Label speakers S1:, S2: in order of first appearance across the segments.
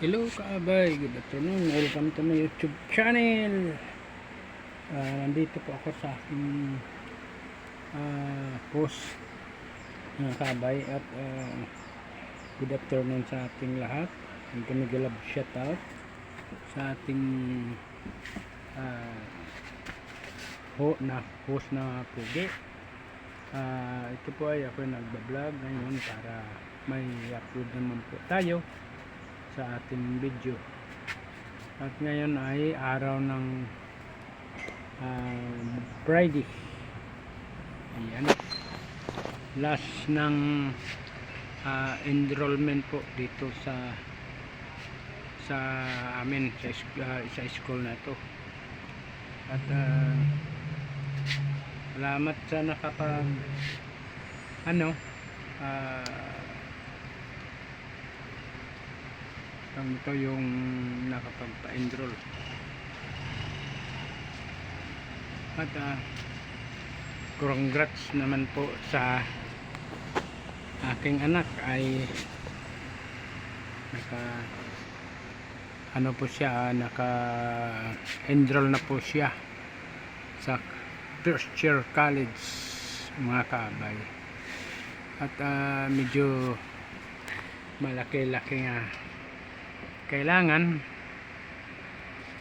S1: Hello kaabay, good afternoon. Welcome to my YouTube channel. Ah, nandito po ako sa aking ah, post ng kaabay at ah, good afternoon sa ating lahat. And kami galab shout out sa ating ah, ho, na host na pugi. Ah, ito po ay ako nagbablog ngayon para may upload naman po tayo sa ating video. At ngayon ay araw ng um, Friday. Ayan. Last ng ah, enrollment po dito sa sa amin sa, ah, sa school na to. At ah, salamat sa nakapag ano ah ang ito yung nakapagpa-enroll. At ah, congrats naman po sa aking anak ay naka ano po siya ah, naka enroll na po siya sa first year college mga kabay at ah, medyo malaki-laki nga kailangan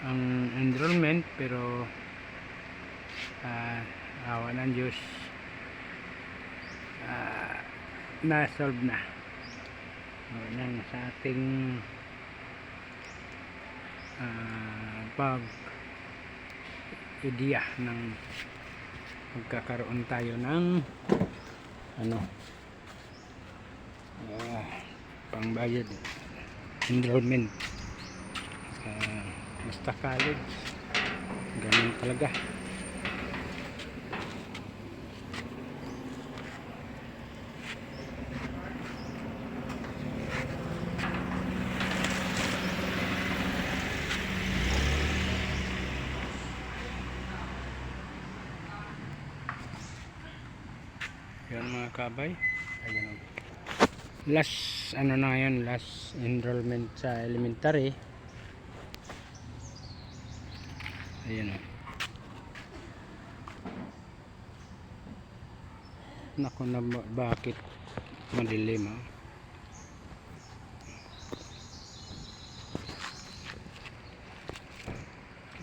S1: ang enrollment pero ah, awa ng Diyos ah, na-solve na. Yan sa ating ah, pag ideya ng magkakaroon tayo ng ano ah, pangbayad enrollment sa basta college. Ganun talaga. Yan mga kabay. Ayan. O ano na yun last enrollment sa elementary. Ayan o naku na ba- bakit madilim ah?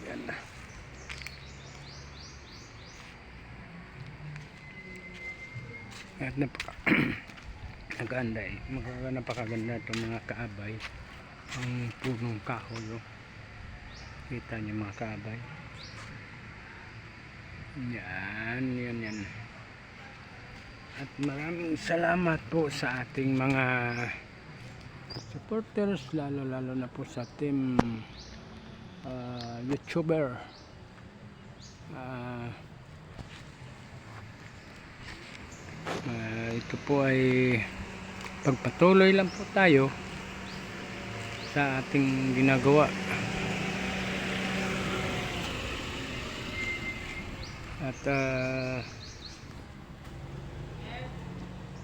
S1: Yan na. At napaka naganda eh. Magka- napakaganda itong mga kaabay. Ang punong kahoy oh. kita niyo mga kaabay? Yan yan yan. At maraming salamat po sa ating mga supporters lalo lalo na po sa team ah, youtuber. Ah Ah, ito po ay pagpatuloy lang po tayo sa ating ginagawa. At ah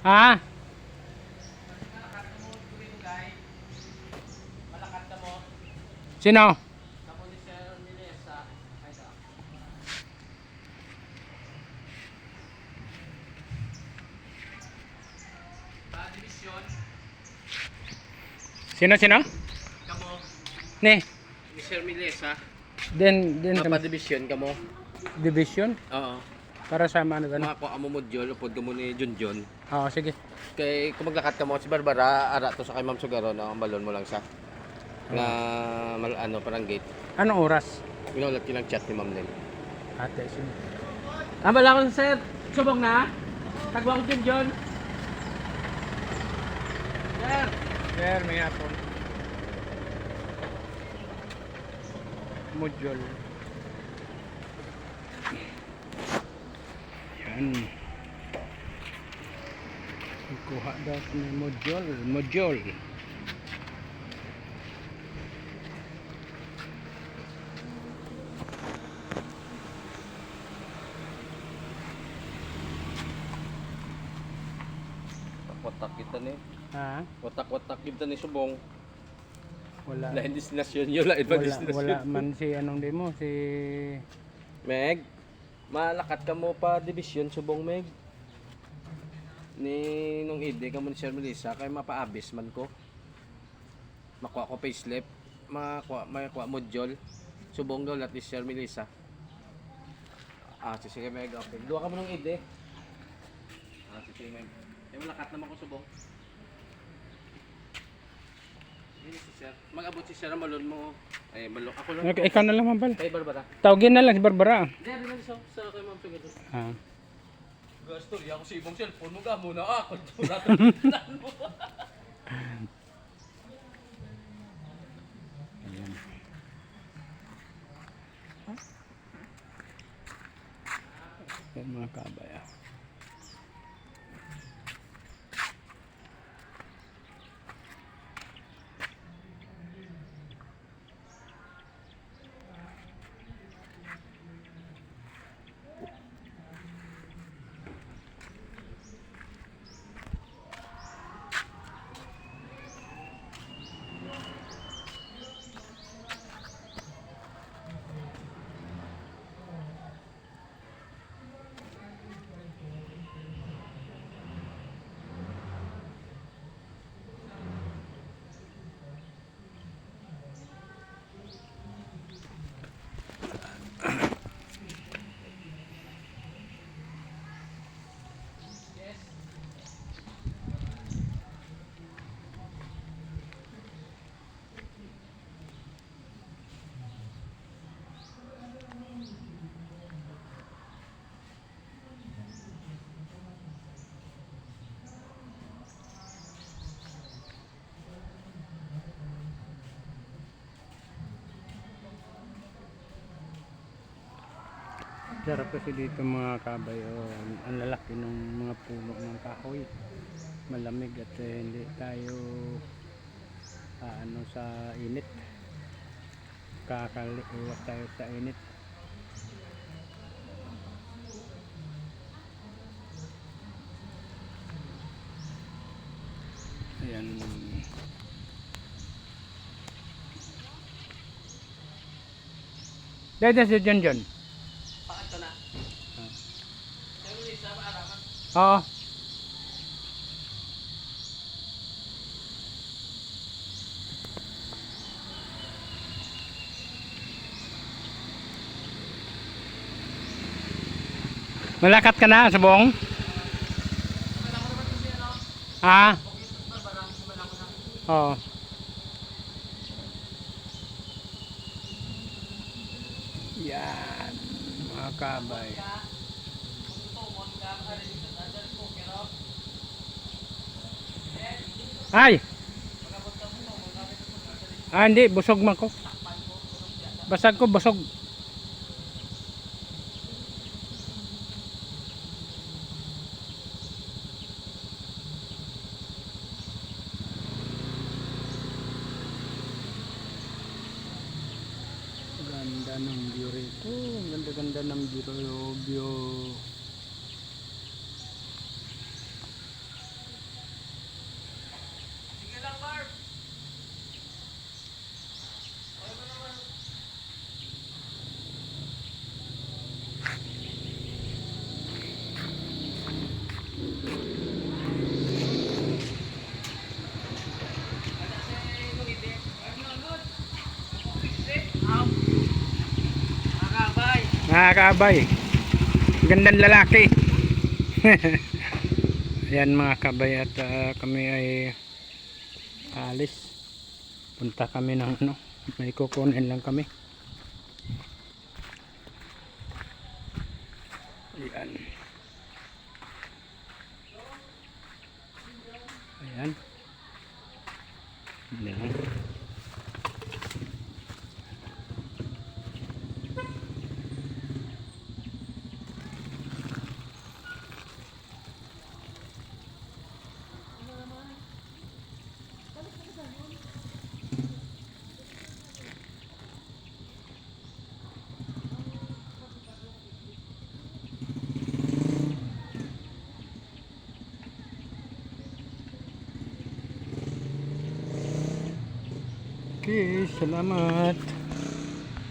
S1: ah sino sino sino
S2: Kamo,
S1: ne
S2: Mr. Milesa,
S1: then then
S2: division kamo.
S1: division
S2: Oo.
S1: para sa ano ganun
S2: Mga ko amo modyol upod mo ni Junjun.
S1: Oo, sige.
S2: Kay kung maglakat ka mo si Barbara, ara to sa kay Ma'am Sugaro na ang balon mo lang sa na mal, ano parang gate.
S1: Anong oras?
S2: Pinulat ko lang chat ni Ma'am Len.
S1: Ate, sige.
S2: Ah, bala ko sir. Subong na. Tagwa ko Junjun. Sir.
S1: Sir, may hapon. Module. Yan. Kuha daw ng module. Module.
S2: Watak kita ni.
S1: Ha?
S2: Watak-watak kita ni Subong.
S1: Wala.
S2: Lain destinasyon yun, lain pa
S1: Wala,
S2: destinasyon.
S1: wala man si anong di mo, si...
S2: Meg, malakat ka mo pa division subong Meg. Ni nung ide ka mo ni Sir Melissa kay mapaabis man ko. Makuha ko payslip, makuha makuha module. Subong daw lahat ni Sir Melissa. Ah, si sige Meg, okay. Duha ka mo nung ide. Ah, si sige Meg. Eh, malakat naman ko subong. Yun si Sir. Mag-abot si Sir Malon mo. Eh, malon. Ako lang.
S1: Okay, ikaw na lang mabal.
S2: Kay Barbara.
S1: Tawagin na lang si Barbara.
S2: Hindi, rin lang sa sa kay Ma'am Sugado.
S1: Ah.
S2: Gastor, ako sa ibang cellphone mo ka muna ako. mo.
S1: Ayan. Yan mga kabay Sarap kasi dito mga kabay. Oh, ang, lalaki ng mga puno ng kahoy. Malamig at eh, hindi tayo ah, ano sa init. Kakaliwas tayo sa init. Ayan. Dede si John John.
S2: Bakit ka na? Sir Melissa, paaraman.
S1: Oo. Malakat ka na, sabong? Ha? Oo. Yan, mga kabay. Ay! Ah, hindi. Busog man ko. Basag ko, busog. Ganda ng view rito. Ganda-ganda ng view. Mga kabay. Gandang lalaki. Ayan mga kabay at ah, kami ay alis. Punta kami ng ano. May kukunin lang kami. Ayan. Ayan. Ayan. Okay, salamat.